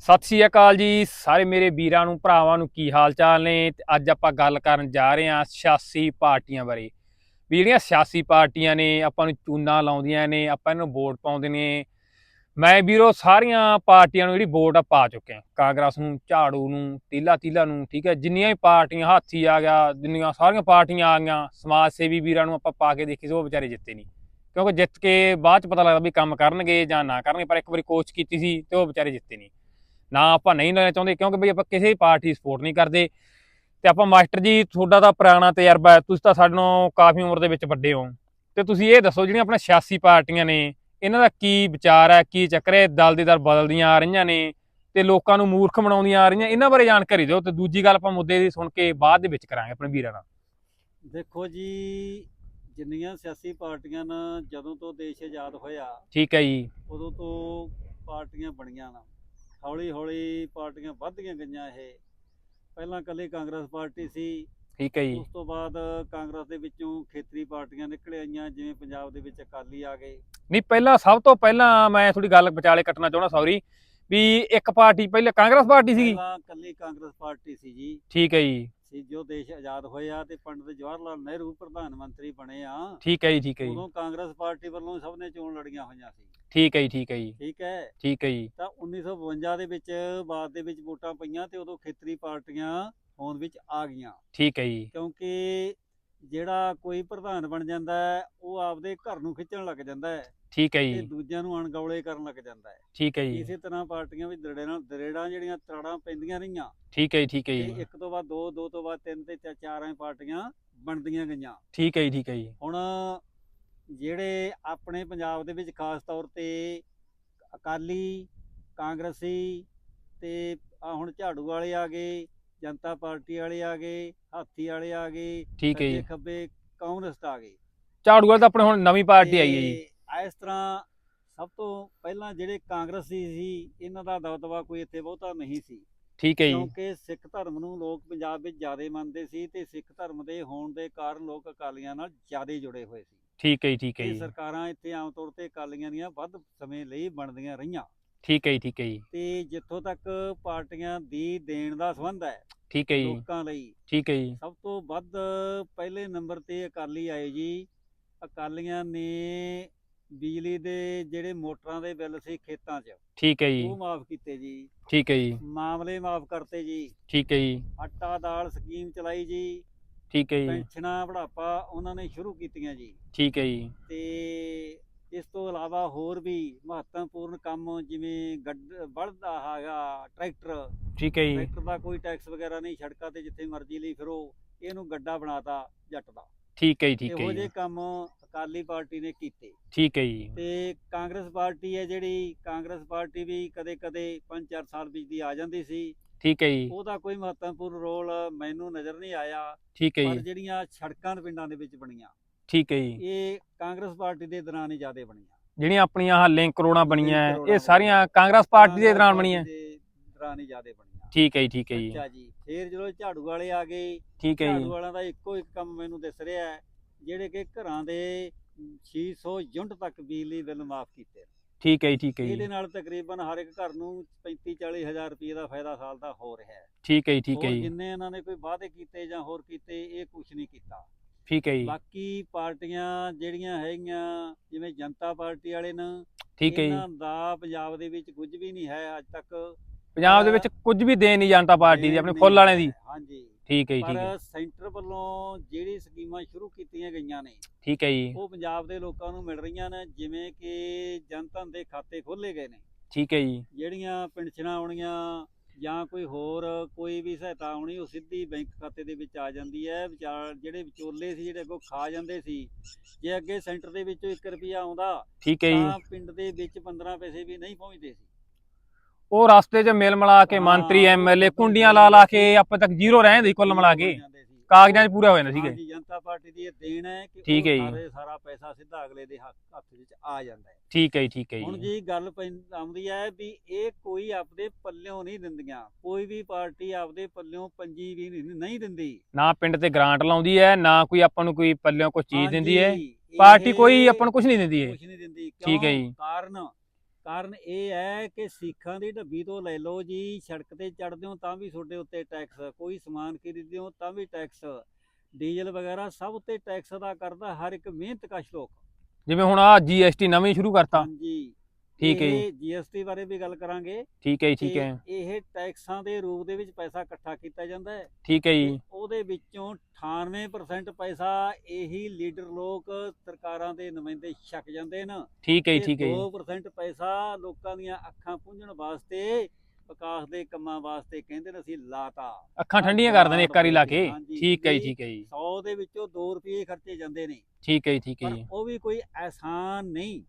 ਸਤਿ ਸ਼੍ਰੀ ਅਕਾਲ ਜੀ ਸਾਰੇ ਮੇਰੇ ਵੀਰਾਂ ਨੂੰ, ਭਰਾਵਾਂ ਨੂੰ ਕੀ ਹਾਲ ਚਾਲ ਨੇ? ਤੇ ਅੱਜ ਆਪਾਂ ਗੱਲ ਕਰਨ ਜਾ ਰਹੇ ਹਾਂ ਸਿਆਸੀ ਪਾਰਟੀਆਂ ਬਾਰੇ। ਵੀ ਜਿਹੜੀਆਂ ਸਿਆਸੀ ਪਾਰਟੀਆਂ ਨੇ, ਆਪਾਂ ਨੂੰ ਚੂਨਾ ਲਾਉਂਦੀਆਂ ਨੇ, ਆਪਾਂ ਇਹਨੂੰ ਵੋਟ ਪਾਉਂਦੇ ਨੇ। ਮੈਂ ਵੀਰੋ ਸਾਰੀਆਂ ਪਾਰਟੀਆਂ ਨੂੰ ਜਿਹੜੀ ਵੋਟ ਆ ਪਾ ਚੁੱਕੇ ਹਾਂ। ਕਾਂਗਰਸ ਨੂੰ, ਝਾੜੂ ਨੂੰ ਤੀਲਾ ਤੀਲਾ ਨੂੰ, ਠੀਕ ਹੈ? ਜਿੰਨੀਆਂ ਵੀ ਪਾਰਟੀਆਂ ਹਾਥੀ ਆ ਗਿਆ, ਜਿੰਨੀਆਂ ਸਾਰੀਆਂ ਪਾਰਟੀਆਂ ਆ ਗਈਆਂ ਸਮਾਜ ਸੇਵੀ ਵੀਰਾਂ ਨੂੰ ਆਪਾਂ ਪਾ ਕੇ ਦੇਖੀ ਸੀ, ਉਹ ਵਿਚਾਰੇ ਜਿੱਤੇ ਨਹੀਂ। ਕਿਉਂਕਿ ਜਿੱਤ ਕੇ ਬਾਅਦ ਚ ਪਤਾ ਲੱਗਦਾ ਵੀ ਕੰਮ ਕਰਨਗੇ ਜਾਂ ਨਾ ਕਰਨਗੇ, ਪਰ ਇੱਕ ਵਾਰੀ ਕੋਚ ਕੀਤੀ ਸੀ ਤੇ ਉਹ ਵਿਚਾਰੇ ਜਿੱਤੇ ਨਹੀਂ। ਨਾ ਆਪਾਂ ਨਹੀਂ ਲੈਣਾ ਚਾਹੁੰਦੇ ਕਿਉਂਕਿ ਬਈ ਆਪਾਂ ਕਿਸੇ ਪਾਰਟੀ ਸਪੋਰਟ ਨਹੀਂ ਕਰਦੇ। ਤੇ ਆਪਾਂ ਮਾਸਟਰ ਜੀ ਤੁਹਾਡਾ ਤਾਂ ਪੁਰਾਣਾ ਤਜਰਬਾ ਹੈ ਤੁਸੀਂ ਤਾਂ ਸਾਡੇ ਨਾਲੋਂ ਕਾਫੀ ਉਮਰ ਦੇ ਵਿੱਚ ਵੱਡੇ ਹੋ। ਤੇ ਤੁਸੀਂ ਇਹ ਦੱਸੋ ਜਿਹੜੀਆਂ ਆਪਣਾ ਸਿਆਸੀ ਪਾਰਟੀਆਂ ਨੇ ਇਹਨਾਂ ਦਾ ਕੀ ਵਿਚਾਰ ਹੈ ਕੀ ਚੱਕਰ ਹੈ? ਦਲ ਦੇ ਦਰ ਬਦਲਦੀਆਂ ਆ ਰਹੀਆਂ ਨੇ ਤੇ ਲੋਕਾਂ ਨੂੰ ਮੂਰਖ ਬਣਾਉਂਦੀਆਂ ਆ ਰਹੀਆਂ ਇਹਨਾਂ ਬਾਰੇ ਜਾਣਕਾਰੀ ਦਿਓ ਤੇ ਦੂਜੀ ਗੱਲ ਆਪਾਂ ਮੁੱਦੇ ਦੀ ਸੁਣ ਕੇ ਬਾਅਦ ਦੇ ਵਿੱਚ ਕਰਾਂਗੇ ਆਪਣੇ ਵੀਰਾਂ ਨਾਲ। ਦੇਖੋ ਜੀ ਜਿੰਨੀਆਂ ਸਿਆਸੀ ਪਾਰਟੀਆਂ ਨਾ ਜਦੋਂ ਤੋਂ ਦੇਸ਼ ਆਜ਼ਾਦ ਹੋਇਆ ਠੀਕ ਹੈ ਜੀ। ਉਦੋਂ ਤੋਂ ਪਾਰਟੀਆਂ ਬਣੀਆਂ ਨਾ। ਹੌਲੀ ਹੌਲੀ ਪਾਰਟੀਆਂ ਵੱਧਦੀਆਂ ਗਈਆਂ ਇਹ। ਪਹਿਲਾਂ ਕੱਲੀ ਕਾਂਗਰਸ ਪਾਰਟੀ ਸੀ। ਠੀਕ ਹੈ ਜੀ। ਉਸ ਤੋਂ ਬਾਅਦ ਕਾਂਗਰਸ ਦੇ ਵਿੱਚੋਂ ਖੇਤਰੀ ਪਾਰਟੀਆਂ ਨਿਕਲ ਆਈਆਂ ਜਿਵੇਂ ਪੰਜਾਬ ਦੇ ਵਿੱਚ ਅਕਾਲੀ ਆ ਗਏ। ਨਹੀਂ ਪਹਿਲਾਂ ਸਭ ਤੋਂ ਪਹਿਲਾਂ ਮੈਂ ਥੋੜੀ ਗੱਲ ਵਿਚਾਲੇ ਕੱਟਣਾ ਚਾਹੁੰਦਾ ਸੌਰੀ ਵੀ ਇੱਕ ਪਾਰਟੀ ਪਹਿਲੇ ਕਾਂਗਰਸ ਪਾਰਟੀ ਸੀਗੀ। ਪਹਿਲਾਂ ਕੱਲੀ ਕਾਂਗਰਸ ਪਾਰਟੀ ਸੀ ਜੀ। ਠੀਕ ਹੈ ਜੀ। ਸੀ ਜੋ ਦੇਸ਼ ਆਜ਼ਾਦ ਹੋਇਆ ਤੇ ਪੰਡਿਤ ਜਵਾਹਰ ਲਾਲ ਨਹਿਰੂ ਪ੍ਰਧਾਨ ਮੰਤਰੀ ਬਣੇ ਆ ਠੀਕ ਹੈ ਜੀ ਠੀਕ ਹੈ ਜੀ। ਉਦੋਂ ਕਾਂਗਰਸ ਪਾਰਟੀ ਵੱਲੋਂ ਸਭ ਨੇ ਚੋਣ ਲੜੀਆਂ ਹੋਈਆਂ ਸੀ। ਠੀਕ ਹੈ ਜੀ ਠੀਕ ਹੈ ਜੀ। ਠੀਕ ਹੈ? ਠੀਕ ਹੈ ਜੀ। ਤਾਂ 1952 ਦੇ ਵਿੱਚ ਬਾਅਦ ਦੇ ਵਿੱਚ ਵੋਟਾਂ ਪਈਆਂ ਤੇ ਉਦੋਂ ਖੇਤਰੀ ਪਾਰਟੀਆਂ ਹੋਂਦ ਵਿੱਚ ਆ ਗਈਆਂ। ਠੀਕ ਹੈ ਜੀ। ਕਿਉਂਕਿ ਜਿਹੜਾ ਕੋਈ ਪ੍ਰਧਾਨ ਬਣ ਜਾਂਦਾ ਉਹ ਆਪਦੇ ਘਰ ਨੂੰ ਖਿੱਚਣ ਲੱਗ ਜਾਂਦਾ ਹੈ। ਠੀਕ ਹੈ ਤੇ ਜੀ। ਦੂਜਿਆਂ ਨੂੰ ਅਣਗੌਲੇ ਕਰਨ ਲੱਗ ਜਾਂਦਾ ਹੈ। ਠੀਕ ਹੈ ਜੀ। ਇਸੇ ਤਰ੍ਹਾਂ ਪਾਰਟੀਆਂ ਵਿੱਚ ਦਰੜਾਂ ਦਰੇੜਾਂ ਜਿਹੜੀਆਂ ਤਰਾੜਾਂ ਪੈਂਦੀਆਂ ਰਹੀਆਂ ਠੀਕ ਹੈ ਜੀ ਠੀਕ ਹੈ ਤੇ ਜੀ ਇੱਕ ਤੋਂ ਬਾਅਦ ਦੋ ਦੋ ਤੋਂ ਬਾਅਦ ਤਿੰਨ ਤੇ ਚਾ- ਚਾਰਾਂ ਪਾਰਟੀਆਂ ਬਣਦੀਆਂ ਗਈਆਂ। ਠੀਕ ਹੈ ਜੀ ਠੀਕ ਹੈ ਜੀ। ਹੁਣ ਜਿਹੜੇ ਆਪਣੇ ਪੰਜਾਬ ਦੇ ਵਿੱਚ ਖਾਸ ਤੌਰ ਤੇ ਅਕਾਲੀ ਕਾਂਗਰਸੀ ਤੇ ਆ ਹੁਣ ਝਾੜੂ ਵਾਲੇ ਆ ਗਏ ਜਨਤਾ ਪਾਰਟੀ ਵਾਲੇ ਆ ਗਏ ਹਾਥੀ ਵਾਲੇ ਆ ਗਏ ਠੀਕ ਹੈ ਸੱਜੇ ਜੀ। ਖੱਬੇ ਕਾਂਗਰਸ ਆ ਗਏ ਝਾੜੂ ਵਾਲ ਤਾਂ ਆਪਣੇ ਹੁਣ ਨਵੀਂ ਪਾਰਟੀ ਆਈ ਹੈ ਜੀ। ਤੇ ਇਸ ਤਰ੍ਹਾਂ ਸਭ ਤੋਂ ਪਹਿਲਾਂ ਜਿਹੜੇ ਕਾਂਗਰਸੀ ਸੀ ਇਹਨਾਂ ਦਾ ਦਬਦਬਾ ਕੋਈ ਇੱਥੇ ਬਹੁਤਾ ਨਹੀਂ ਸੀ। ਠੀਕ ਹੈ ਜੀ। ਕਿਉਂਕਿ ਸਿੱਖ ਧਰਮ ਨੂੰ ਲੋਕ ਪੰਜਾਬ ਵਿੱਚ ਜ਼ਿਆਦਾ ਮੰਨਦੇ ਸੀ ਤੇ ਸਿੱਖ ਧਰਮ ਦੇ ਹੋਣ ਦੇ ਕਾਰਨ ਲੋਕ ਅਕਾਲੀਆਂ ਨਾਲ ਜ਼ਿਆਦਾ ਜੁੜੇ ਹੋਏ ਸੀ। ਠੀਕ ਹੈ ਜੀ ਠੀਕ ਹੈ ਜੀ। ਸਰਕਾਰਾਂ ਇੱਥੇ ਆਮ ਤੌਰ ਤੇ ਅਕਾਲੀਆਂ ਦੀਆਂ ਵੱਧ ਸਮੇਂ ਲਈ ਬਣਦੀਆਂ ਰਹੀਆਂ। ਠੀਕ ਹੈ ਜੀ ਠੀਕ ਹੈ ਜੀ। ਤੇ ਜਿੱਥੋਂ ਤੱਕ ਪਾਰਟੀਆਂ ਦੀ ਦੇਣ ਦਾ ਸੰਬੰਧ ਹੈ ਠੀਕ ਹੈ ਜੀ। ਲੋਕਾਂ ਲਈ ਠੀਕ ਹੈ ਜੀ। ਸਭ ਤੋਂ ਵੱਧ ਪਹਿਲੇ ਨੰਬਰ ਤੇ ਅਕਾਲੀ ਆਏ ਜੀ। ਅਕਾਲੀਆਂ ਨੇ ਬਿਜਲੀ ਦੇ ਜਿਹੜੇ ਮੋਟਰਾਂ ਦੇ ਬਿੱਲ ਸੀ ਖੇਤਾਂ 'ਚ ਠੀਕ ਹੈ ਜੀ। ਉਹ ਮਾਫ ਕੀਤੇ ਜੀ। ਠੀਕ ਹੈ ਜੀ। ਮਾਮਲੇ ਮਾਫ ਕਰਤੇ ਜੀ। ਠੀਕ ਹੈ ਜੀ। ਆਟਾ ਦਾਲ ਸਕੀਮ ਚਲਾਈ ਜੀ। ਠੀਕ ਹੈ ਜੀ। ਪੈਨਸ਼ਨਾਂ ਬੁਢਾਪਾ ਉਹਨਾਂ ਨੇ ਸ਼ੁਰੂ ਕੀਤੀਆਂ ਜੀ। ਠੀਕ ਹੈ ਜੀ। ਤੇ ਇਸ ਤੋਂ ਇਲਾਵਾ ਹੋਰ ਵੀ ਮਹੱਤਵਪੂਰਨ ਕੰਮ ਜਿਵੇਂ ਗੱਡ ਬਲਦਾ ਹੈਗਾ ਟਰੈਕਟਰ। ਠੀਕ ਹੈ ਜੀ। ਟਰੈਕਟਰ ਦਾ ਕੋਈ ਟੈਕਸ ਵਗੈਰਾ ਨਹੀਂ ਸੜਕਾਂ ਤੇ ਜਿੱਥੇ ਮਰਜ਼ੀ ਲਈ ਫਿਰੋ ਇਹਨੂੰ ਗੱਡਾ ਬਣਾਤਾ ਜੱਟ ਦਾ। ਠੀਕ ਹੈ ਜੀ ਠੀਕ ਹੈ ਇਹੋ ਜੀ। ਜਿਹੇ ਕੰਮ ਅਕਾਲੀ ਪਾਰਟੀ ਨੇ ਕੀਤੇ। ਠੀਕ ਹੈ ਜੀ। ਤੇ ਕਾਂਗਰਸ ਪਾਰਟੀ ਹੈ ਜਿਹੜੀ ਕਾਂਗਰਸ ਪਾਰਟੀ ਵੀ ਕਦੇ-ਕਦੇ 5-4 ਸਾਲ ਵਿੱਚ ਦੀ ਆ ਜਾਂਦੀ ਸੀ। ਠੀਕ ਹੈ ਜੀ। ਉਹਦਾ ਕੋਈ ਮਹੱਤਵਪੂਰਨ ਰੋਲ ਮੈਨੂੰ ਨਜ਼ਰ ਨਹੀਂ ਆਇਆ। ਠੀਕ ਹੈ ਪਰ ਜੀ ਜਿਹੜੀਆਂ ਸੜਕਾਂ ਪਿੰਡਾਂ ਦੇ ਵਿੱਚ ਬਣੀਆਂ ਠੀਕ ਹੈ ਜੀ। ਇਹ ਕਾਂਗਰਸ ਪਾਰਟੀ ਦੇ ਦੌਰਾਨ ਹੀ ਜ਼ਿਆਦਾ ਬਣੀਆਂ। ਜਿਹੜੀਆਂ ਆਪਣੀਆਂ ਆਹ ਲਿੰਕ ਰੋਡਾਂ ਬਣੀਆਂ ਇਹ ਸਾਰੀਆਂ ਕਾਂਗਰਸ ਪਾਰਟੀ ਦੇ ਦੌਰਾਨ ਬਣੀਆਂ। ਦੌਰਾਨ ਹੀ ਜ਼ਿਆਦਾ ਬਣੀਆਂ। ਠੀਕ ਹੈ ਜੀ ਠੀਕ ਹੈ ਜੀ। ਅੱਛਾ ਜੀ। ਫੇਰ ਜਦੋਂ ਝਾੜੂ ਵਾਲੇ ਆ ਗਏ ਠੀਕ ਹੈ ਜੀ। ਝਾੜੂ ਵਾਲਿਆਂ ਦਾ ਇੱਕੋ ਇੱਕ ਕੰਮ ਮੈਨੂੰ ਦਿਸ ਰਿਹਾ ਹੈ। ਜਿਹੜੇ ਕਿ ਘਰਾਂ ਦੇ 600 ਯੂਨਿਟ ਤੱਕ ਬਿਜਲੀ ਬਿੱਲ ਮਾਫ ਕੀਤੇ ਠੀਕ ਹੈ ਜੀ ਠੀਕ ਹੈ ਇਹਦੇ ਜੀ ਨਾਲ ਤਕਰੀਬਨ ਹਰ ਇੱਕ ਘਰ ਨੂੰ 35 40 ਹਜ਼ਾਰ ਰੁਪਏ ਦਾ ਫਾਇਦਾ ਸਾਲ ਦਾ ਹੋ ਰਿਹਾ ਹੈ। ਠੀਕ ਹੈ ਜੀ ਠੀਕ ਹੈ ਜੀ। ਜਿੰਨੇ ਇਹਨਾਂ ਨੇ ਕੋਈ ਵਾਅਦੇ ਕੀਤੇ ਜਾਂ ਹੋਰ ਕੀਤੇ ਇਹ ਕੁਝ ਨਹੀਂ ਕੀਤਾ। ਠੀਕ ਹੈ ਜੀ। ਬਾਕੀ ਪਾਰਟੀਆਂ ਜਿਹੜੀਆਂ ਹੈਗੀਆਂ ਜਿਵੇਂ ਜਨਤਾ ਪਾਰਟੀ ਵਾਲੇ ਨੇ ਠੀਕ ਹੈ ਜੀ। ਇਹਨਾਂ ਦਾ ਪੰਜਾਬ ਦੇ ਵਿੱਚ ਕੁਝ ਵੀ ਨਹੀਂ ਹੈ ਅੱਜ ਤੱਕ। ਪੰਜਾਬ ਦੇ ਵਿੱਚ ਕੁਝ ਵੀ ਦੇ ਨਹੀਂ ਜਨਤਾ ਪਾਰਟੀ ਦੀ ਆਪਣੇ ਫੁੱਲ ਵਾਲਿਆਂ ਦੀ। ਹਾਂਜੀ। ਠੀਕ ਹੈ ਜੀ ਠੀਕ ਹੈ। ਪਰ ਸੈਂਟਰ ਵੱਲੋਂ ਜਿਹੜੀ ਸਕੀਮਾਂ ਸ਼ੁਰੂ ਕੀਤੀਆਂ ਗਈਆਂ ਨੇ ਠੀਕ ਹੈ ਜੀ। ਉਹ ਪੰਜਾਬ ਦੇ ਲੋਕਾਂ ਨੂੰ ਮਿਲ ਰਹੀਆਂ ਨੇ ਜਿਵੇਂ ਕਿ ਜਨਧਨ ਦੇ ਖਾਤੇ ਖੋਲੇ ਗਏ ਨੇ। ਠੀਕ ਹੈ ਜੀ। ਜਿਹੜੀਆਂ ਪੈਨਸ਼ਨਾਂ ਆਉਣੀਆਂ ਜਾਂ ਕੋਈ ਹੋਰ ਕੋਈ ਵੀ ਸਹਾਇਤਾ ਆਉਣੀ ਉਹ ਸਿੱਧੀ ਬੈਂਕ ਖਾਤੇ ਦੇ ਵਿੱਚ ਆ ਜਾਂਦੀ ਹੈ। ਵਿਚਾਰ ਜਿਹੜੇ ਵਿਚੋਲੇ ਸੀ ਜਿਹੜੇ ਅੱਗੋਂ ਖਾ ਜਾਂਦੇ ਸੀ ਜੇ ਅੱਗੇ ਸੈਂਟਰ ਦੇ ਵਿੱਚੋਂ 1 ਰੁਪਿਆ ਆਉਂਦਾ ਠੀਕ ਹੈ ਜੀ। ਤਾਂ ਪਿੰਡ ਦੇ ਵਿੱਚ 15 ਪੈਸੇ ਵੀ ਨਹੀਂ ਪਹੁੰਚਦੇ ਸੀ। ਉਹ ਰਸਤੇ 'ਚ ਮਿਲ ਮਿਲਾ ਕੇ ਮੰਤਰੀ ਐਮਐਲਏ ਕੁੰਡੀਆਂ ਲਾ ਲਾ ਕੇ ਆਪਾਂ ਤੱਕ ਜ਼ੀਰੋ ਰਹਿੰਦੇ ਕੁੱਲ ਮਿਲਾ ਕੇ। ਕਾਗਜ਼ਾਂ 'ਚ ਪੂਰਾ ਹੋ ਜਾਂਦਾ ਸੀਗੇ। ਜਨਤਾ ਪਾਰਟੀ ਦੀ ਇਹ ਦੇਣ ਹੈ ਕਿ ਠੀਕ ਉਹ ਹੈ ਜੀ। ਸਾਰੇ ਸਾਰਾ ਪੈਸਾ ਸਿੱਧਾ ਅਗਲੇ ਦੇ ਹੱਥ ਵਿੱਚ ਆ ਜਾਂਦਾ ਹੈ। ਠੀਕ ਹੈ ਜੀ ਠੀਕ ਹੈ ਹੁਣ ਜੀ। ਗੱਲ ਆਉਂਦੀ ਹੈ ਵੀ ਇਹ ਕੋਈ ਆਪਦੇ ਪੱਲਿਓਂ ਨਹੀਂ ਦਿੰਦੀਆਂ। ਕੋਈ ਵੀ ਪਾਰਟੀ ਆਪਦੇ ਪੱਲਿਓਂ ਪੰਜੀ ਵੀ ਨਹੀਂ ਦਿੰਦੀ ਨਾ ਪਿੰਡ ਤੇ ਗ੍ਰਾਂਟ ਲਾਉਂਦੀ ਹੈ ਨਾ ਕੋਈ ਆਪਾਂ ਨੂੰ ਕੋਈ ਪੱਲਿਓਂ ਕੋਈ ਚੀਜ਼ ਦਿੰਦੀ ਹੈ। ਪਾਰਟੀ ਕੋਈ ਆਪਾਂ ਨੂੰ ਕੁਝ ਨਹੀਂ ਦਿੰਦੀ ਹੈ ਕੁਛ ਨਹੀਂ ਦਿੰਦੀ। ਠੀਕ ਹੈ? ਜੀ। ਕਾਰਨ ਕਾਰਨ ਇਹ ਹੈ ਕਿ ਸਿੱਖਾਂ ਦੀ ਢੱਬੀ ਤੋਂ ਲੈ ਲਓ ਜੀ ਸੜਕ ਤੇ ਚੜਦੇ ਹੋ ਤਾਂ ਵੀ ਤੁਹਾਡੇ ਉੱਤੇ ਟੈਕਸ ਕੋਈ ਸਮਾਨ ਖਰੀਦਦੇ ਹੋ ਤਾਂ ਵੀ ਟੈਕਸ ਡੀਜ਼ਲ ਵਗੈਰਾ ਸਭ ਉੱਤੇ ਟੈਕਸ ਅਦਾ ਕਰਦਾ ਹਰ ਇੱਕ ਮਿਹਨਤਕਸ਼ ਲੋਕ। ਜਿਵੇਂ ਹੁਣ ਆ ਜੀਐਸਟੀ ਨਵੀਂ ਸ਼ੁਰੂ ਕਰਤਾ। ਹਾਂਜੀ। ਠੀਕ ਹੈ ਜੀ। ਜੀਐਸਟੀ ਬਾਰੇ ਵੀ ਗੱਲ ਕਰਾਂਗੇ। ਠੀਕ ਹੈ ਜੀ ਠੀਕ ਹੈ। ਇਹ ਟੈਕਸਾਂ ਦੇ ਰੂਪ ਦੇ ਵਿੱਚ ਪੈਸਾ ਇਕੱਠਾ ਕੀਤਾ ਜਾਂਦਾ ਹੈ। ਠੀਕ ਹੈ ਜੀ। ਉਹਦੇ ਵਿੱਚੋਂ 98% ਪੈਸਾ ਇਹੀ ਲੀਡਰ ਲੋਕ ਸਰਕਾਰਾਂ ਦੇ ਨੁਮਾਇੰਦੇ ਛਕ ਜਾਂਦੇ ਨੇ ਠੀਕ ਹੈ ਠੀਕ ਹੈ ਜੀ। 2% ਪੈਸਾ ਲੋਕਾਂ ਦੀਆਂ ਅੱਖਾਂ ਪੁੰਝਣ ਵਾਸਤੇ ਵਿਕਾਸ ਦੇ ਕੰਮਾਂ ਵਾਸਤੇ ਕਹਿੰਦੇ ਨੇ ਅਸੀਂ ਲਾਤਾ। ਅੱਖਾਂ ਠੰਡੀਆਂ ਕਰ ਦਿੰਦੇ ਇੱਕ ਵਾਰੀ ਲਾ ਕੇ। ਠੀਕ ਹੈ ਜੀ ਠੀਕ ਹੈ ਜੀ। 100 ਦੇ ਵਿੱਚੋਂ 2 ਰੁਪਏ ਖਰਚੇ ਜਾਂਦੇ ਨੇ। ਠੀਕ ਹੈ ਜੀ ਠੀਕ ਹੈ ਜੀ। ਉਹ ਵੀ ਕੋਈ ਆਸਾਨ ਨਹੀਂ।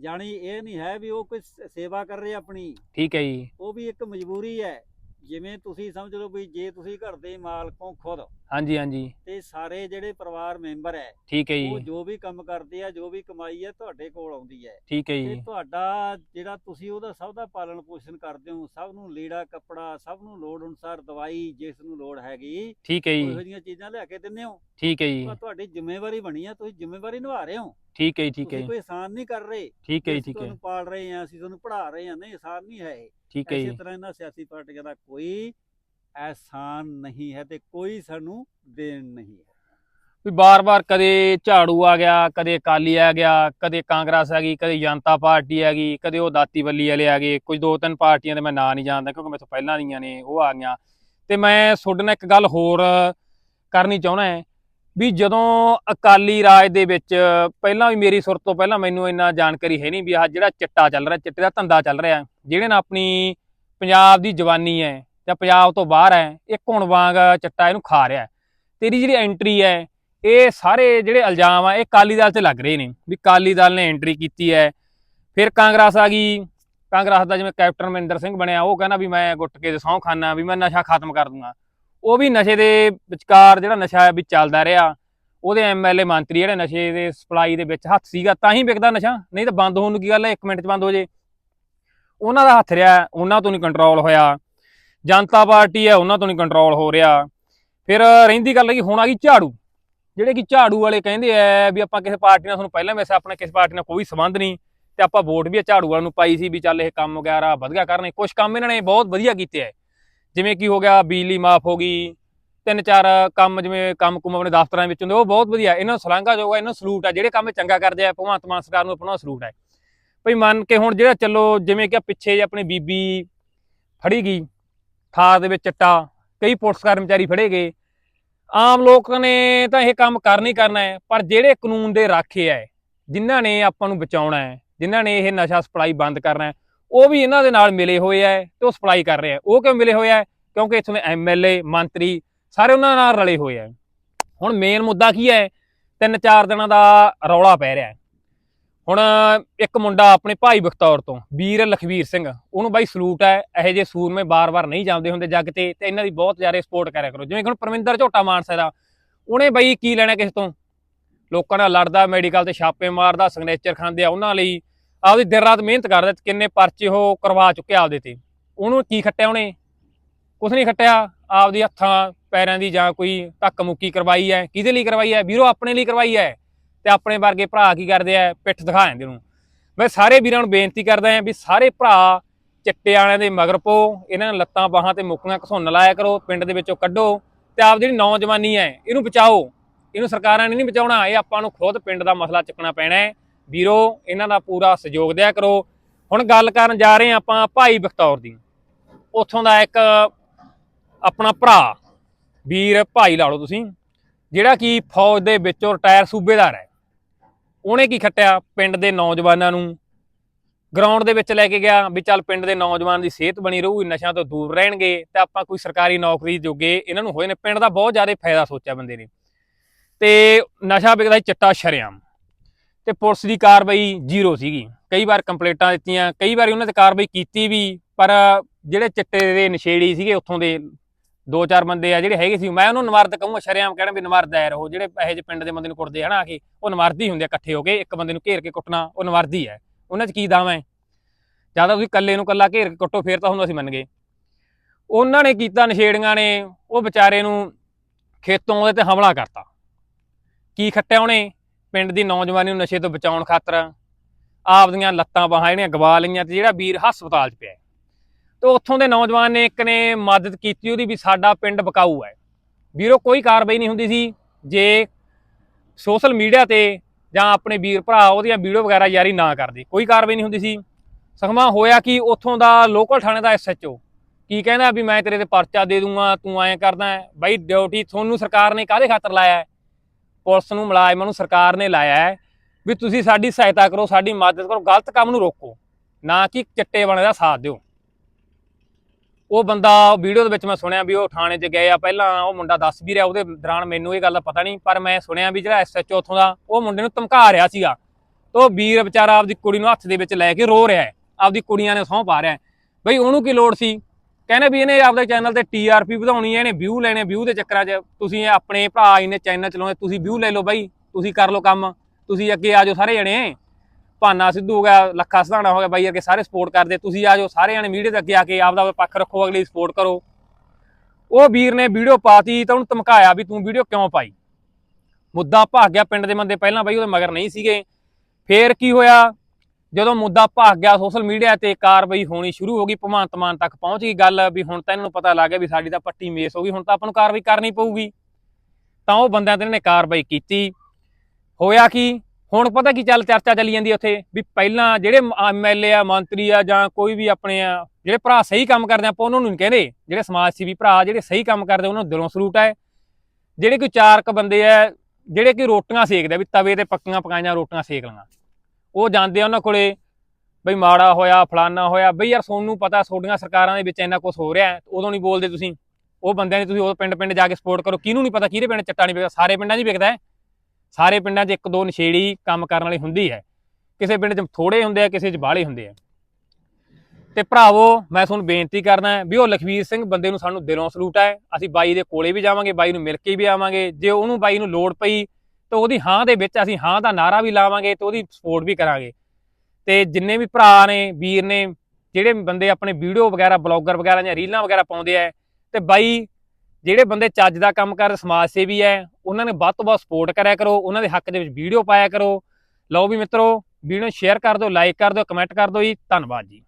ਜਾਣੀ ਇਹ ਨਹੀਂ ਹੈ ਵੀ ਉਹ ਕੋਈ ਸੇਵਾ ਕਰ ਰਹੇ ਆਪਣੀ। ਠੀਕ ਹੈ ਜੀ। ਉਹ ਵੀ ਇੱਕ ਮਜਬੂਰੀ ਹੈ। ਜਿਵੇਂ ਤੁਸੀਂ ਸਮਝ ਲਓ ਵੀ ਜੇ ਤੁਸੀਂ ਘਰ ਦੇ ਮਾਲਕੋਂ ਖੁਦ ਹਾਂਜੀ ਹਾਂਜੀ। ਤੇ ਸਾਰੇ ਜਿਹੜੇ ਪਰਿਵਾਰ ਮੈਂਬਰ ਹੈ ਠੀਕ ਹੈ ਉਹ ਜੀ ਜੋ ਵੀ ਕੰਮ ਕਰਦੇ ਆ ਜੋ ਵੀ ਕਮਾਈ ਹੈ ਤੁਹਾਡੇ ਕੋਲ ਆਉਂਦੀ ਹੈ। ਠੀਕ ਹੈ ਤੇ ਜੀ ਤੁਹਾਡਾ ਜਿਹੜਾ ਤੁਸੀਂ ਉਹਦਾ ਸਭ ਦਾ ਪਾਲਣ ਪੋਸ਼ਣ ਕਰਦੇ ਹੋ ਸਭ ਨੂੰ ਲੀੜਾ ਕੱਪੜਾ ਸਭ ਨੂੰ ਲੋੜ ਅਨੁਸਾਰ ਦਵਾਈ ਜਿਸ ਨੂੰ ਲੋੜ ਹੈਗੀ ਠੀਕ ਹੈ ਉਹੋ ਜੀ ਜਿਹੀਆਂ ਚੀਜ਼ਾਂ ਲਿਆ ਕੇ ਦਿੰਦੇ ਹੋ। ਠੀਕ ਹੈ ਜੀ। ਤੁਹਾਡੀ ਜ਼ਿੰਮੇਵਾਰੀ ਬਣੀ ਆ ਤੁਸੀਂ ਜ਼ਿੰਮੇਵਾਰੀ ਨਿਭਾ ਰਹੇ ਹੋ। ਠੀਕ ਹੈ ਜੀ ਠੀਕ ਹੈ ਤੁਸੀਂ ਜੀ। ਕੋਈ ਆਸਾਨ ਨਹੀਂ ਕਰ ਰਹੇ। ਠੀਕ ਹੈ ਜੀ ਅਸੀਂ ਠੀਕ ਹੈ। ਤੁਹਾਨੂੰ ਪਾਲ ਰਹੇ ਹਾਂ ਅਸੀਂ ਤੁਹਾਨੂੰ ਪੜ੍ਹਾ ਰਹੇ ਹਾਂ ਨਹੀਂ ਆਸਾਨ ਨਹੀਂ ਹੈ ਇਹ। ਠੀਕ ਹੈ ਇਸੇ ਜੀ। ਤਰ੍ਹਾਂ ਇਹਨਾਂ ਸਿਆਸੀ ਪਾਰਟੀਆਂ ਦਾ ਕੋਈ ਆਸਾਨ ਨਹੀਂ ਹੈ ਤੇ ਕੋਈ ਸਾਨੂੰ ਦੇਣ ਨਹੀਂ ਹੈ। ਵੀ ਬਾਰ-ਬਾਰ ਕਦੇ ਝਾੜੂ ਆ ਗਿਆ, ਕਦੇ ਅਕਾਲੀ ਆ ਗਿਆ, ਕਦੇ ਕਾਂਗਰਸ ਆ ਗਈ, ਕਦੇ ਜਨਤਾ ਪਾਰਟੀ ਆ ਗਈ, ਕਦੇ ਉਹ ਦਾਤੀ ਵੱਲੀ ਵਾਲੇ ਆ ਗਏ, ਕੁਝ ਦੋ ਤਿੰਨ ਪਾਰਟੀਆਂ ਦੇ ਮੈਂ ਨਾਂ ਨਹੀਂ ਜਾਣਦਾ ਕਿਉਂਕਿ ਮੇਰੇ ਤੋਂ ਪਹਿਲਾਂ ਦੀਆਂ ਨੇ, ਉਹ ਆ ਗਈਆਂ। ਤੇ ਮੈਂ ਤੁਹਾਡੇ ਨਾਲ ਇੱਕ ਗੱਲ ਹੋਰ ਕਰਨੀ ਚਾਹੁੰਦਾ ਹੈ ਵੀ ਜਦੋਂ ਅਕਾਲੀ ਰਾਜ ਦੇ ਵਿੱਚ ਪਹਿਲਾਂ ਵੀ ਮੇਰੀ ਸੁਰ ਤੋਂ ਪਹਿਲਾਂ ਮੈਨੂੰ ਇੰਨਾ ਜਾਣਕਾਰੀ ਹੈ ਨਹੀਂ ਵੀ ਆਹ ਜਿਹੜਾ ਚਿੱਟਾ ਚੱਲ ਰਿਹਾ, ਚਿੱਟੇ ਦਾ ਧੰਦਾ ਚੱਲ ਰਿਹਾ, ਜਿਹੜੇ ਨਾਲ ਆਪਣੀ ਪੰਜਾਬ ਦੀ ਜਵਾਨੀ ਹੈ ਜਾਂ ਪੰਜਾਬ ਤੋਂ ਬਾਹਰ ਹੈ, ਇਹ ਘੁਣ ਵਾਂਗ ਚੱਟਾ ਇਹਨੂੰ ਖਾ ਰਿਹਾ ਤੇਰੀ ਜਿਹੜੀ ਐਂਟਰੀ ਹੈ, ਇਹ ਸਾਰੇ ਜਿਹੜੇ ਇਲਜ਼ਾਮ ਆ, ਇਹ ਕਾਲੀ ਦਲ ਤੇ ਲੱਗ ਰਹੇ ਨੇ ਵੀ ਕਾਲੀ ਦਲ ਨੇ ਐਂਟਰੀ ਕੀਤੀ ਹੈ। ਫਿਰ ਕਾਂਗਰਸ ਆ ਗਈ, ਕਾਂਗਰਸ ਦਾ ਜਿਵੇਂ ਕੈਪਟਨ ਮਨਿੰਦਰ ਸਿੰਘ ਬਣਿਆ, ਉਹ ਕਹਿੰਦਾ ਵੀ ਮੈਂ ਗੁੱਟ ਕੇ ਸਹੁੰ ਖਾਨਾ, ਵੀ ਮੈਂ ਨਸ਼ਾ ਖਤਮ ਕਰ ਦੂੰਗਾ। ਉਹ ਵੀ ਨਸ਼ੇ ਦੇ ਵਿਚਕਾਰ ਜਿਹੜਾ ਨਸ਼ਾ ਹੈ ਵੀ ਚੱਲਦਾ ਰਿਹਾ, ਉਹਦੇ ਐਮਐਲਏ ਮੰਤਰੀ ਜਿਹੜੇ ਨਸ਼ੇ ਦੇ ਸਪਲਾਈ ਦੇ ਵਿੱਚ ਹੱਥ ਸੀਗਾ, ਤਾਂ ਹੀ ਵਿਕਦਾ ਨਸ਼ਾ, ਨਹੀਂ ਤਾਂ ਬੰਦ ਹੋਣ ਨੂੰ ਕੀ ਗੱਲ ਹੈ 1 ਮਿੰਟ 'ਚ ਬੰਦ ਹੋ ਜੇ। ਉਹਨਾਂ ਦਾ ਹੱਥ ਰਿਹਾ, ਉਹਨਾਂ ਤੋਂ ਨਹੀਂ ਕੰਟਰੋਲ ਹੋਇਆ। ਜਨਤਾ ਪਾਰਟੀ ਹੈ, ਉਹਨਾਂ ਤੋਂ ਨਹੀਂ ਕੰਟਰੋਲ ਹੋ ਰਿਹਾ। ਫਿਰ ਰਹਿੰਦੀ ਗੱਲ ਹੈ ਕਿ ਹੁਣ ਆ ਗਈ ਝਾੜੂ। ਜਿਹੜੇ ਕਿ ਝਾੜੂ ਵਾਲੇ ਕਹਿੰਦੇ ਆ ਵੀ ਆਪਾਂ ਕਿਸੇ ਪਾਰਟੀ ਨਾਲ, ਤੁਹਾਨੂੰ ਪਹਿਲਾਂ ਵੈਸੇ ਆਪਣਾ ਕਿਸੇ ਪਾਰਟੀ ਨਾਲ ਕੋਈ ਸੰਬੰਧ ਨਹੀਂ, ਤੇ ਆਪਾਂ ਵੋਟ ਵੀ ਝਾੜੂ ਵਾਲ ਨੂੰ ਪਾਈ ਸੀ ਵੀ ਚੱਲ ਇਹ ਕੰਮ ਵਗੈਰਾ ਵਧੀਆ ਕਰਨੇ। ਕੁਝ ਕੰਮ ਇਹਨਾਂ ਨੇ ਬਹੁਤ ਵਧੀਆ ਕੀਤੇ ਆ। ਜਿਵੇਂ ਕੀ ਹੋ ਗਿਆ, ਬਿਜਲੀ ਮਾਫ ਹੋ ਗਈ, ਤਿੰਨ ਚਾਰ ਕੰਮ ਜਿਵੇਂ ਕੰਮ ਕੁਮ ਆਪਣੇ ਦਫ਼ਤਰਾਂ ਵਿੱਚ ਹੁੰਦੇ, ਉਹ ਬਹੁਤ ਵਧੀਆ। ਇਹਨਾਂ ਨੂੰ ਸਲਾਘਾ ਜੋਗਾ ਇਹਨਾਂ ਨੂੰ ਸਲੂਟ ਆ, ਜਿਹੜੇ ਕੰਮ ਚੰਗਾ ਕਰਦੇ ਆ, ਭਗਵੰਤ ਮਾਨ ਸਰਕਾਰ ਨੂੰ ਆਪਣਾ ਸਲੂਟ ਹੈ ਭਈ ਮੰਨ ਕੇ ਹੁਣ ਜਿਹੜਾ ਚੱਲੋ, ਜਿਵੇਂ ਕਿ ਪਿੱਛੇ ਜਿਹੇ ਆਪਣੀ ਬੀਬੀ ਫੜੀ ਗਈ ਥਾਰ ਦੇ ਵਿੱਚ ਚਿੱਟਾ, ਕਈ ਪੁਲਿਸ ਕਰਮਚਾਰੀ ਫੜੇ ਗਏ। ਆਮ ਲੋਕਾਂ ਨੇ ਤਾਂ ਇਹ ਕੰਮ ਕਰਨਾ ਹੀ ਕਰਨਾ ਹੈ, ਪਰ ਜਿਹੜੇ ਕਾਨੂੰਨ ਦੇ ਰਾਖੇ ਹੈ, ਜਿਨ੍ਹਾਂ ਨੇ ਆਪਾਂ ਨੂੰ ਬਚਾਉਣਾ ਹੈ, ਜਿਨ੍ਹਾਂ ਨੇ ਇਹ ਨਸ਼ਾ ਸਪਲਾਈ ਬੰਦ ਕਰਨਾ ਹੈ, ਉਹ ਵੀ ਇਹਨਾਂ ਦੇ ਨਾਲ ਮਿਲੇ ਹੋਏ ਹੈ ਤੇ ਉਹ ਸਪਲਾਈ ਕਰ ਰਹੇ ਆ ਉਹ ਕਿਉਂ ਮਿਲੇ ਹੋਏ ਹੈ? ਕਿਉਂਕਿ ਇੱਥੋਂ ਦੇ ਐਮਐਲਏ ਮੰਤਰੀ ਸਾਰੇ ਉਹਨਾਂ ਨਾਲ ਰਲੇ ਹੋਏ ਆ ਹੁਣ ਮੇਨ ਮੁੱਦਾ ਕੀ ਹੈ? ਤਿੰਨ ਚਾਰ ਦਿਨਾਂ ਦਾ ਰੌਲਾ ਪੈ ਰਿਹਾ ਹੈ। ਹੁਣ ਇੱਕ ਮੁੰਡਾ ਆਪਣੇ ਭਾਈ ਬਖਤੌਰ ਤੋਂ, ਵੀਰ ਲਖਵੀਰ ਸਿੰਘ, ਉਹਨੂੰ ਬਾਈ ਸਲੂਟ ਹੈ, ਇਹੋ ਜਿਹੇ ਸੂਰਮੇ ਬਾਰ-ਬਾਰ ਨਹੀਂ ਜਾਂਦੇ ਹੁੰਦੇ ਜੱਗ ਤੇ ਤੇ ਇਹਨਾਂ ਦੀ ਬਹੁਤ ਜ਼ਿਆਦਾ ਸਪੋਰਟ ਕਰਿਆ ਕਰੋ। ਜਿਵੇਂ ਕਿ ਹੁਣ ਪਰਮਿੰਦਰ ਝੋਟਾ ਮਾਨਸਾ ਦਾ, ਉਹਨੇ ਬਾਈ ਕੀ ਲੈਣਾ ਕਿਸੇ ਤੋਂ? ਲੋਕਾਂ ਨਾਲ ਲੜਦਾ ਮੈਡੀਕਲ ਤੇ ਛਾਪੇ ਮਾਰਦਾ ਸਿਗਨੇਚਰ ਖਾਂਦੇ ਆ ਉਹਨਾਂ ਲਈ। ਆਪਦੀ ਦਿਨ ਰਾਤ ਮਿਹਨਤ ਕਰਦਾ ਕਿੰਨੇ ਪਰਚੇ ਉਹ ਕਰਵਾ ਚੁੱਕਿਆ ਆਪਦੇ ਤੇ। ਉਹਨੂੰ ਕੀ ਖੱਟਿਆ ਉਹਨੇ? ਕੁਛ ਨਹੀਂ ਖੱਟਿਆ। ਆਪਦੀ ਹੱਥਾਂ, ਪੈਰਾਂ ਦੀ ਜਾਂ ਕੋਈ ਧੱਕ ਮੁੱਕੀ ਕਰਵਾਈ ਹੈ, ਕਿਹਦੇ ਲਈ ਕਰਵਾਈ ਹੈ? ਵੀਰੋ, ਆਪਣੇ ਲਈ ਕਰਵਾਈ ਹੈ। ਤੇ ਆਪਣੇ ਵਰਗੇ ਭਰਾ ਕੀ ਕਰਦੇ ਆ, ਪਿੱਠ ਦਿਖਾ ਜਾਂਦੇ ਨੂੰ ਮੈਂ ਸਾਰੇ ਵੀਰਾਂ ਨੂੰ ਬੇਨਤੀ ਕਰਦਾ ਹਾਂ ਵੀ ਸਾਰੇ ਭਰਾ ਚਿੱਟੇ ਵਾਲਿਆਂ ਦੇ ਮਗਰ ਪੋ ਇਹਨਾਂ ਨੂੰ ਲੱਤਾਂ ਬਾਹਾਂ ਤੇ ਮੁੱਕੀਆਂ ਘਸੁੰਨ ਲਾਇਆ ਕਰੋ, ਪਿੰਡ ਦੇ ਵਿੱਚੋਂ ਕੱਢੋ ਤੇ ਆਪ ਜਿਹੜੀ ਨੌਜਵਾਨੀ ਹੈ, ਇਹਨੂੰ ਬਚਾਓ। ਇਹਨੂੰ ਸਰਕਾਰਾਂ ਨੇ ਨਹੀਂ ਬਚਾਉਣਾ, ਇਹ ਆਪਾਂ ਨੂੰ ਖੁਦ ਪਿੰਡ ਦਾ ਮਸਲਾ ਚੱਕਣਾ ਪੈਣਾ ਹੈ। ਵੀਰੋ, ਇਹਨਾਂ ਦਾ ਪੂਰਾ ਸਹਿਯੋਗ ਦਿਆ ਕਰੋ। ਹੁਣ ਗੱਲ ਕਰਨ ਜਾ ਰਹੇ ਹਾਂ ਆਪਾਂ ਭਾਈ ਬਖਤੌਰ ਦੀ। ਉੱਥੋਂ ਦਾ ਇੱਕ ਆਪਣਾ ਭਰਾ, ਵੀਰ ਭਾਈ ਲਾ ਲਓ ਤੁਸੀਂ, ਜਿਹੜਾ ਕਿ ਫੌਜ ਦੇ ਵਿੱਚੋਂ ਰਿਟਾਇਰ ਸੂਬੇਦਾਰ ਹੈ। ਉਹਨੇ ਕੀ ਖੱਟਿਆ? ਪਿੰਡ ਦੇ ਨੌਜਵਾਨਾਂ ਨੂੰ। ਗਰਾਊਂਡ ਦੇ ਵਿੱਚ ਲੈ ਕੇ ਗਿਆ ਵੀ ਚੱਲ ਪਿੰਡ ਦੇ ਨੌਜਵਾਨ ਦੀ ਸਿਹਤ ਬਣੀ ਰਹੂਗੀ ਨਸ਼ਿਆਂ ਤੋਂ ਦੂਰ ਰਹਿਣਗੇ ਤੇ ਆਪਾਂ ਕੋਈ ਸਰਕਾਰੀ ਨੌਕਰੀ ਜੋਗੇ ਇਹਨਾਂ ਨੂੰ ਹੋਏ ਨੇ। ਪਿੰਡ ਦਾ ਬਹੁਤ ਜ਼ਿਆਦਾ ਫਾਇਦਾ ਸੋਚਿਆ ਬੰਦੇ ਨੇ। ਤੇ ਨਸ਼ਾ ਵਿਕਦਾ ਚਿੱਟਾ ਸ਼ਰਿਆਮ। ਤੇ ਪੁਲਿਸ ਦੀ ਕਾਰਵਾਈ ਜ਼ੀਰੋ ਸੀਗੀ। ਕਈ ਵਾਰ ਕੰਪਲੇਂਟਾਂ ਦਿੱਤੀਆਂ, ਕਈ ਵਾਰੀ ਉਹਨਾਂ ਤੇ ਕਾਰਵਾਈ ਕੀਤੀ ਵੀ, ਪਰ ਜਿਹੜੇ ਚਿੱਟੇ ਦੇ ਨਸ਼ੇੜੀ ਸੀਗੇ ਉੱਥੋਂ ਦੇ ਦੋ ਚਾਰ ਬੰਦੇ ਆ ਜਿਹੜੇ ਹੈਗੇ ਸੀ, ਮੈਂ ਉਹਨੂੰ ਨਮਰਦ ਕਹੂੰਗਾ, ਸ਼ਰੇਆਮ ਕਹਿਣਾ ਵੀ ਨਮਰਦ ਹੈ ਰਹੋ, ਜਿਹੜੇ ਇਹੋ ਜਿਹੇ ਪਿੰਡ ਦੇ ਬੰਦੇ ਨੂੰ ਕੁੱਟਦੇ ਹਨਾ, ਆ ਕੇ, ਉਹ ਨਮਰਦੀ ਹੁੰਦੇ ਆ ਇਕੱਠੇ ਹੋ ਕੇ, ਇੱਕ ਬੰਦੇ ਨੂੰ ਘੇਰ ਕੇ ਕੁੱਟਣਾ, ਉਹ ਨਮਰਦੀ ਹੈ ਉਹਨਾਂ 'ਚ ਕੀ ਦਾਵਾ ਹੈ? ਜਾਂ ਤਾਂ ਤੁਸੀਂ ਇਕੱਲੇ ਨੂੰ ਇਕੱਲਾ ਘੇਰ ਕੇ ਕੁੱਟੋ, ਫੇਰ ਤਾਂ ਹੁਣ ਅਸੀਂ ਮੰਨ ਗਏ ਉਹਨਾਂ ਨੇ ਕੀਤਾ, ਨਸ਼ੇੜੀਆਂ ਨੇ, ਉਹ ਵਿਚਾਰੇ ਨੂੰ ਖੇਤੋਂ ਉਹਦੇ ਤੇ ਹਮਲਾ ਕਰਤਾ। ਕੀ ਖੱਟਿਆ ਉਹਨੇ? ਪਿੰਡ ਦੀ ਨੌਜਵਾਨੀ ਨੂੰ ਨਸ਼ੇ ਤੋਂ ਬਚਾਉਣ ਖਾਤਰ, ਆਪਦੀਆਂ ਲੱਤਾਂ ਬਾਹਾਂ ਜਿਹੜੀਆਂ ਗਵਾ ਲਈਆਂ ਤੇ ਜਿਹੜਾ ਵੀਰ ਹਸਪਤਾਲ 'ਚ ਪਿਆ ਤੇ ਉੱਥੋਂ ਦੇ ਨੌਜਵਾਨ ਨੇ ਇੱਕ ਨੇ ਮਦਦ ਕੀਤੀ, ਉਹਦੀ ਵੀ ਸਾਡਾ ਪਿੰਡ ਬਕਾਊ ਹੈ। ਵੀਰੋ, ਕੋਈ ਕਾਰਵਾਈ ਨਹੀਂ ਹੁੰਦੀ ਸੀ। ਜੇ ਸੋਸ਼ਲ ਮੀਡੀਆ ਤੇ ਜਾਂ ਆਪਣੇ ਵੀਰ ਭਰਾ ਉਹਦੀਆਂ ਵੀਡੀਓ ਵਗੈਰਾ ਜਾਰੀ ਨਾ ਕਰਦੇ, ਕੋਈ ਕਾਰਵਾਈ ਨਹੀਂ ਹੁੰਦੀ ਸੀ। ਸਗਮਾ ਹੋਇਆ ਕਿ ਉੱਥੋਂ ਦਾ ਲੋਕਲ ਥਾਣੇ ਦਾ ਐਸਐਚਓ ਕੀ ਕਹਿੰਦਾ ਵੀ ਮੈਂ ਤੇਰੇ ਤੇ ਪਰਚਾ ਦੇ ਦੂੰਗਾ, ਤੂੰ ਐਂ ਕਰਦਾ ਬਾਈ ਡਿਊਟੀ ਤੁਹਾਨੂੰ ਸਰਕਾਰ ਨੇ ਕਾਹਦੇ ਖਾਤਰ ਲਾਇਆ ਹੈ? ਪੁਲਿਸ ਨੂੰ, ਮੁਲਾਜ਼ਮਾਂ ਨੂੰ ਸਰਕਾਰ ਨੇ ਲਾਇਆ ਹੈ ਵੀ ਤੁਸੀਂ ਸਾਡੀ ਸਹਾਇਤਾ ਕਰੋ, ਸਾਡੀ ਮਦਦ ਕਰੋ, ਗਲਤ ਕੰਮ ਨੂੰ ਰੋਕੋ। ਨਾ ਕਿ ਚਿੱਟੇ ਬਣੇ ਦਾ ਸਾਥ ਦਿਓ। ਉਹ ਬੰਦਾ ਵੀਡੀਓ ਦੇ ਵਿੱਚ ਮੈਂ ਸੁਣਿਆ ਵੀ ਉਹ ਥਾਣੇ 'ਚ ਗਏ ਆ, ਪਹਿਲਾਂ ਉਹ ਮੁੰਡਾ ਦੱਸ ਵੀ ਰਿਹਾ ਉਹਦੇ ਦੌਰਾਨ ਮੈਨੂੰ ਇਹ ਗੱਲ ਦਾ ਪਤਾ ਨਹੀਂ, ਪਰ ਮੈਂ ਸੁਣਿਆ ਵੀ ਜਿਹੜਾ ਐਸਐਚਓ ਉੱਥੋਂ ਦਾ, ਉਹ ਮੁੰਡੇ ਨੂੰ ਧਮਕਾ ਰਿਹਾ ਸੀਗਾ। ਤੇ ਉਹ ਵੀਰ ਵਿਚਾਰਾ ਆਪਦੀ ਕੁੜੀ ਨੂੰ ਹੱਥ ਦੇ ਵਿੱਚ ਲੈ ਕੇ ਰੋ ਰਿਹਾ ਹੈ, ਆਪਦੀ ਕੁੜੀਆਂ ਨੇ ਸਹੁੰ ਪਾ ਰਿਹਾ ਹੈ। ਬਈ ਉਹਨੂੰ ਕੀ ਲੋੜ ਸੀ? ਕਹਿੰਦੇ ਵੀ ਇਹਨੇ ਆਪਦੇ ਚੈਨਲ ਤੇ ਟੀਆਰਪੀ ਵਧਾਉਣੀ ਹੈ, ਇਹਨੇ ਵਿਊ ਲੈਣੇ ਵਿਊ ਦੇ ਚੱਕਰਾਂ 'ਚ ਤੁਸੀਂ ਆਪਣੇ ਭਰਾ ਇਹਨੇ ਚੈਨਲ ਚਲਾਉਂਦੇ, ਤੁਸੀਂ ਵਿਊ ਲੈ ਲਓ ਬਾਈ, ਤੁਸੀਂ ਕਰ ਲਓ ਕੰਮ, ਤੁਸੀਂ ਅੱਗੇ ਆ ਜਾਓ ਸਾਰੇ ਜਣੇ। ਭਾਨਾ ਸਿੱਧੂ ਹੋ ਗਿਆ, ਲੱਖਾ ਸਧਾਣਾ ਹੋ ਗਿਆ, ਬਾਈ ਅੱਗੇ ਸਾਰੇ ਸਪੋਰਟ ਕਰਦੇ, ਤੁਸੀਂ ਆ ਜਾਓ, ਸਾਰੇ ਜਣੇ ਮੀਡੀਆ ਦੇ ਅੱਗੇ ਆ ਕੇ ਆਪਦਾ ਪੱਖ ਰੱਖੋ, ਅਗਲੀ ਸਪੋਰਟ ਕਰੋ। ਉਹ ਵੀਰ ਨੇ ਵੀਡੀਓ ਪਾਤੀ ਤਾਂ ਉਹਨੂੰ ਧਮਕਾਇਆ ਵੀ ਤੂੰ ਵੀਡੀਓ ਕਿਉਂ ਪਾਈ? ਮੁੱਦਾ ਭਾਗ ਗਿਆ ਪਿੰਡ ਦੇ ਬੰਦੇ, ਪਹਿਲਾਂ ਬਾਈ ਉਹਦੇ ਮਗਰ ਨਹੀਂ ਸੀਗੇ। ਫੇਰ ਕੀ ਹੋਇਆ? ਜਦੋਂ ਮੁੱਦਾ ਭਾਗ ਗਿਆ ਸੋਸ਼ਲ ਮੀਡੀਆ ਤੇ ਕਾਰਵਾਈ ਹੋਣੀ ਸ਼ੁਰੂ ਹੋ ਗਈ, ਭਗਵੰਤ ਮਾਨ ਤੱਕ ਪਹੁੰਚ ਗਈ ਗੱਲ ਵੀ ਹੁਣ ਤਾਂ ਇਹਨਾਂ ਨੂੰ ਪਤਾ ਲੱਗ ਗਿਆ ਵੀ ਸਾਡੀ ਤਾਂ ਪੱਟੀ ਮੇਸ ਹੋ ਗਈ, ਹੁਣ ਤਾਂ ਆਪਾਂ ਨੂੰ ਕਾਰਵਾਈ ਕਰਨੀ ਪਊਗੀ। ਤਾਂ ਉਹ ਬੰਦਿਆਂ ਤੇ ਇਹਨਾਂ ਨੇ ਕਾਰਵਾਈ ਕੀਤੀ। ਹੋਇਆ ਕੀ? ਹੁਣ ਪਤਾ ਕੀ ਚੱਲ ਚਰਚਾ ਚੱਲੀ ਜਾਂਦੀ ਹੈ ਉੱਥੇ, ਵੀ ਪਹਿਲਾਂ ਜਿਹੜੇ ਐਮਐਲਏ ਆ ਮੰਤਰੀ ਆ ਜਾਂ ਕੋਈ ਵੀ ਆਪਣੇ ਆ, ਜਿਹੜੇ ਭਰਾ ਸਹੀ ਕੰਮ ਕਰਦੇ ਆ, ਆਪਾਂ ਉਹਨਾਂ ਨੂੰ ਨਹੀਂ ਕਹਿੰਦੇ। ਜਿਹੜੇ ਸਮਾਜ ਸੇਵੀ ਭਰਾ ਜਿਹੜੇ ਸਹੀ ਕੰਮ ਕਰਦੇ, ਉਹਨਾਂ ਨੂੰ ਦਿਲੋਂ ਸਲੂਟ ਹੈ ਜਿਹੜੇ ਕੋਈ ਚਾਰ ਕ ਬੰਦੇ ਆ, ਜਿਹੜੇ ਕਿ ਰੋਟੀਆਂ ਸੇਕਦੇ ਆ, ਵੀ ਤਵੇ ਤੇ ਪੱਕੀਆਂ ਪਕਾਈਆਂ ਰੋਟੀਆਂ ਸੇਕ ਲਈਆਂ। ਉਹ ਜਾਂਦੇ ਆ ਉਹਨਾਂ ਕੋਲੇ, ਬਈ ਮਾੜਾ ਹੋਇਆ, ਫਲਾਨਾ ਹੋਇਆ, ਬਈ ਯਾਰ ਸੋਨੂੰ ਪਤਾ ਤੁਹਾਡੀਆਂ ਸਰਕਾਰਾਂ ਦੇ ਵਿੱਚ ਇੰਨਾ ਕੁਝ ਹੋ ਰਿਹਾ ਉਦੋਂ ਨਹੀਂ ਬੋਲਦੇ ਤੁਸੀਂ। ਉਹ ਬੰਦਿਆਂ ਦੀ ਤੁਸੀਂ ਉਹ ਪਿੰਡ ਪਿੰਡ ਜਾ ਕੇ ਸਪੋਰਟ ਕਰੋ। ਕਿਹਨੂੰ ਨਹੀਂ ਪਤਾ, ਕਿਹਦੇ ਪਿੰਡ ਚੱਟਾ ਨਹੀਂ ਵਿਕਦਾ, ਸਾਰੇ ਪਿੰਡਾਂ 'ਚ ਵਿਕਦਾ ਹੈ ਸਾਰੇ ਪਿੰਡਾਂ 'ਚ ਇੱਕ ਦੋ ਨਸ਼ੇੜੀ ਕੰਮ ਕਰਨ ਵਾਲੀ ਹੁੰਦੀ ਹੈ। ਕਿਸੇ ਪਿੰਡ 'ਚ ਥੋੜੇ ਹੁੰਦੇ ਆ, ਕਿਸੇ 'ਚ ਬਾਹਲੇ ਹੁੰਦੇ ਆ। ਤੇ ਭਰਾਵੋ, ਮੈਂ ਤੁਹਾਨੂੰ ਬੇਨਤੀ ਕਰਦਾ ਵੀ ਉਹ ਲਖਵੀਰ ਸਿੰਘ ਬੰਦੇ ਨੂੰ ਸਾਨੂੰ ਦਿਲੋਂ ਸਲੂਟ ਹੈ। ਅਸੀਂ ਬਾਈ ਦੇ ਕੋਲੇ ਵੀ ਜਾਵਾਂਗੇ, ਬਾਈ ਨੂੰ ਮਿਲ ਕੇ ਵੀ ਆਵਾਂਗੇ। ਜੇ ਉਹਨੂੰ ਬਾਈ ਨੂੰ ਲੋੜ ਪਈ ਤਾਂ ਉਹਦੀ ਹਾਂ ਦੇ ਵਿੱਚ ਅਸੀਂ ਹਾਂ ਦਾ ਨਾਰਾ ਵੀ ਲਾਵਾਂਗੇ ਤੇ ਉਹਦੀ ਸਪੋਰਟ ਵੀ ਕਰਾਂਗੇ। ਤੇ ਜਿੰਨੇ ਵੀ ਭਰਾ ਨੇ, ਵੀਰ ਨੇ, ਜਿਹੜੇ ਬੰਦੇ ਆਪਣੇ ਵੀਡੀਓ ਵਗੈਰਾ, ਬਲੌਗਰ ਵਗੈਰਾ ਜਾਂ ਰੀਲਾਂ ਵਗੈਰਾ ਪਾਉਂਦੇ ਆ, ਤੇ ਬਾਈ ਜਿਹੜੇ ਬੰਦੇ ਚੱਜ ਦਾ ਕੰਮ ਕਰ, ਸਮਾਜ ਸੇਵੀ ਹੈ ਉਹਨਾਂ ਨੇ ਵੱਧ ਤੋਂ ਵੱਧ ਸਪੋਰਟ ਕਰਿਆ ਕਰੋ, ਉਹਨਾਂ ਦੇ ਹੱਕ ਦੇ ਵਿੱਚ ਵੀਡੀਓ ਪਾਇਆ ਕਰੋ। ਲਓ ਵੀ ਮਿੱਤਰੋ ਵੀਡੀਓ ਸ਼ੇਅਰ ਕਰ ਦਿਓ ਲਾਈਕ ਕਰ ਦਿਓ ਕਮੈਂਟ ਕਰ ਦਿਓ ਜੀ। ਧੰਨਵਾਦ ਜੀ।